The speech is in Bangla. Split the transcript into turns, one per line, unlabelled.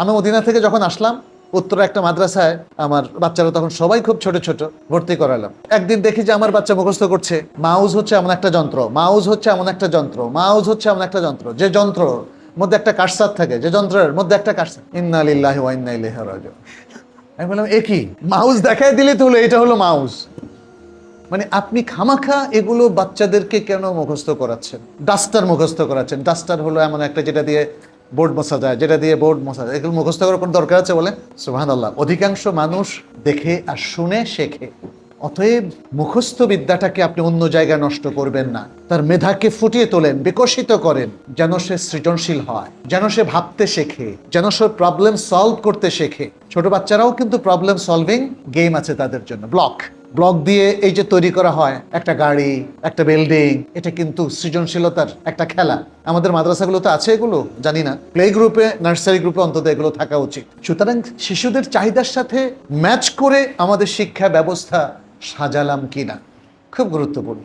আমি মদিনা থেকে যখন আসলাম, উত্তরে একটা মাদ্রাসায় আমার বাচ্চারা তখন সবাই খুব ছোট ছোট ভর্তি করালাম। একদিন দেখি যে আমার বাচ্চা মুখস্থ করছে, মাউজ হচ্ছে এমন একটা যন্ত্র, মাউজ হচ্ছে এমন একটা যন্ত্র, মাউজ হচ্ছে এমন একটা যন্ত্র, যে যন্ত্র মধ্যে একটা কারসার থাকে, যে যন্ত্রের মধ্যে একটা কারসার। ইন্না লিল্লাহি আমি বললাম, এ কি? মাউস দেখায় দিলে তো হলো, এটা হলো মাউস মানে আপনি খামাখা এগুলো বাচ্চাদেরকে কেন মুখস্থ করাচ্ছেন? ডাস্টার মুখস্থ করাচ্ছেন। ডাস্টার হলো এমন একটা যেটা দিয়ে বোর্ড মশা যায়, যেটা দিয়ে বোর্ড মশা যায়। এগুলো মুখস্থ করার কোনো দরকার আছে বলে? সুহান আল্লাহ অধিকাংশ মানুষ দেখে আর শুনে শেখে। অতএব মুখস্থ বিদ্যাটাকে আপনি অন্য জায়গায় নষ্ট করবেন না। তার মেধাকে ফুটিয়ে তোলেন, বিকশিত করেন, যেন সে সৃজনশীল হয়, যেন সে ভাবতে শেখে, যেন সে প্রবলেম সলভ করতে শেখে। ছোট বাচ্চারাও কিন্তু প্রবলেম সলভিং গেম আছে তাদের জন্য। ব্লক ব্লক দিয়ে এই যে তৈরি করা হয়, একটা গাড়ি, একটা বিল্ডিং, এটা কিন্তু সৃজনশীলতার একটা খেলা। আমাদের মাদ্রাসাগুলোতে আছে এগুলো, জানি না। প্লে গ্রুপে নার্সারি গ্রুপে অন্তত এগুলো থাকা উচিত। সুতরাং শিশুদের চাহিদার সাথে ম্যাচ করে আমাদের শিক্ষা ব্যবস্থা সাজালাম কিনা, খুব গুরুত্বপূর্ণ।